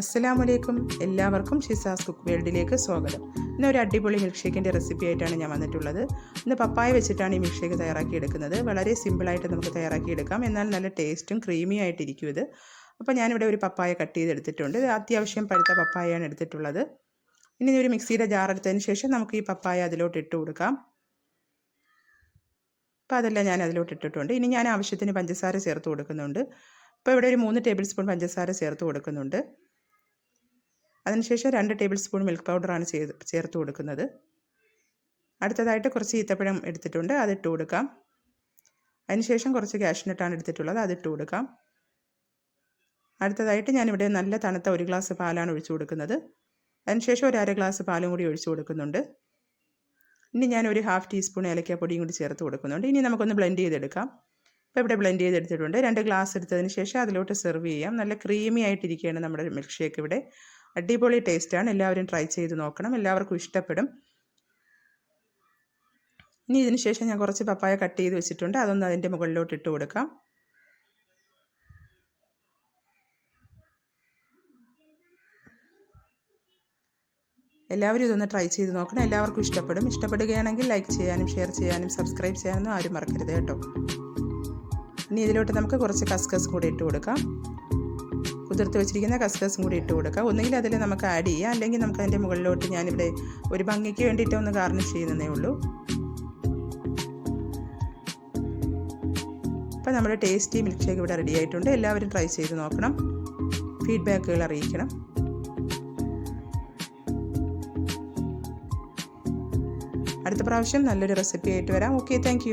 അസ്സലാമു വലൈക്കും എല്ലാവർക്കും ഷിസാസ് കുക്ക് വേൾഡിലേക്ക് സ്വാഗതം. ഇന്ന് ഒരു അടിപൊളി മിൽക്ക് ഷേക്കിന്റെ റെസിപ്പി ആയിട്ടാണ് ഞാൻ വന്നിട്ടുള്ളത്. ഇന്ന് പപ്പായ വെച്ചിട്ടാണ് ഈ മിൽക്ക് ഷേക്ക് തയ്യാറാക്കി എടുക്കുന്നത് വളരെ സിമ്പിളായിട്ട് നമുക്ക് തയ്യാറാക്കി എടുക്കാം എന്നാൽ നല്ല ടേസ്റ്റും ക്രീമി ആയിട്ടിരിക്കും ഇത്. അപ്പോൾ ഞാനിവിടെ ഒരു പപ്പായ കട്ട് ചെയ്തെടുത്തിട്ടുണ്ട്. ഇത് അത്യാവശ്യം പഴുത്ത പപ്പായയാണ് എടുത്തിട്ടുള്ളത്. ഇനി ഒരു മിക്സിയുടെ ജാർ എടുത്തതിന് ശേഷം നമുക്ക് ഈ പപ്പായ അതിലോട്ട് ഇട്ട് കൊടുക്കാം. അപ്പോൾ അതെല്ലാം ഞാൻ അതിലോട്ട് ഇട്ടിട്ടുണ്ട്. ഇനി ഞാൻ ആവശ്യത്തിന് പഞ്ചസാര ചേർത്ത് കൊടുക്കുന്നുണ്ട്. അപ്പോൾ ഇവിടെ ഒരു മൂന്ന് ടേബിൾ സ്പൂൺ പഞ്ചസാര ചേർത്ത് കൊടുക്കുന്നുണ്ട്. അതിനുശേഷം രണ്ട് ടേബിൾ സ്പൂൺ മിൽക്ക് പൗഡറാണ് ചെയ്ത് ചേർത്ത് കൊടുക്കുന്നത്. അടുത്തതായിട്ട് കുറച്ച് ഈത്തപ്പഴം എടുത്തിട്ടുണ്ട് അതിട്ട് കൊടുക്കാം. അതിനുശേഷം കുറച്ച് കാഷ്നട്ടാണ് എടുത്തിട്ടുള്ളത് അതിട്ട് കൊടുക്കാം. അടുത്തതായിട്ട് ഞാനിവിടെ നല്ല തണുത്ത ഒരു ഗ്ലാസ് പാലാണ് ഒഴിച്ചു കൊടുക്കുന്നത്. അതിനുശേഷം ഒരു അര ഗ്ലാസ് പാലും കൂടി ഒഴിച്ചു കൊടുക്കുന്നുണ്ട്. ഇനി ഞാൻ ഒരു ഹാഫ് ടീസ്പൂൺ ഏലക്കാപ്പൊടിയും കൂടി ചേർത്ത് കൊടുക്കുന്നുണ്ട്. ഇനി നമുക്കൊന്ന് ബ്ലെൻഡ് ചെയ്തെടുക്കാം. ഇപ്പോൾ ഇവിടെ ബ്ലെൻഡ് ചെയ്തെടുത്തിട്ടുണ്ട്. രണ്ട് ഗ്ലാസ് എടുത്തതിന് ശേഷം അതിലോട്ട് സെർവ് ചെയ്യാം. നല്ല ക്രീമി ആയിട്ടിരിക്കുകയാണ് നമ്മുടെ മിൽക്ക് ഷേക്ക് ഇവിടെ. അടിപൊളി ടേസ്റ്റാണ്. എല്ലാവരും ട്രൈ ചെയ്ത് നോക്കണം. എല്ലാവർക്കും ഇഷ്ടപ്പെടും. ഇനി ഇതിന് ശേഷം ഞാൻ കുറച്ച് പപ്പായ കട്ട് ചെയ്ത് വെച്ചിട്ടുണ്ട്. അതൊന്ന് അതിന്റെ മുകളിലോട്ട് ഇട്ട് കൊടുക്കാം. എല്ലാവരും ഇതൊന്ന് ട്രൈ ചെയ്ത് നോക്കണം. എല്ലാവർക്കും ഇഷ്ടപ്പെടും. ഇഷ്ടപ്പെടുകയാണെങ്കിൽ ലൈക്ക് ചെയ്യാനും ഷെയർ ചെയ്യാനും സബ്സ്ക്രൈബ് ചെയ്യാനൊന്നും ആരും മറക്കരുത് കേട്ടോ. ഇനി ഇതിലോട്ട് നമുക്ക് കുറച്ച് കസ്കസ് കൂടി ഇട്ട് കൊടുക്കാം. കുതിർത്ത് വെച്ചിരിക്കുന്ന കസ്കസും കൂടി ഇട്ട് കൊടുക്കുക. ഒന്നുകിൽ അതിൽ നമുക്ക് ആഡ് ചെയ്യാം. അല്ലെങ്കിൽ നമുക്ക് അതിന്റെ മുകളിലോട്ട് ഞാനിവിടെ ഒരു ഭംഗിക്ക് വേണ്ടിയിട്ട് ഒന്ന് ഗാർണിഷ് ചെയ്യുന്നതേ ഉള്ളൂ. അപ്പോൾ നമ്മുടെ ടേസ്റ്റി മിൽക്ക് ഷേക്ക് ഇവിടെ റെഡി ആയിട്ടുണ്ട്. എല്ലാവരും ട്രൈ ചെയ്ത് നോക്കണം. ഫീഡ്ബാക്കുകൾ അറിയിക്കണം. അടുത്ത പ്രാവശ്യം നല്ലൊരു റെസിപ്പി ആയിട്ട് വരാം. Okay thank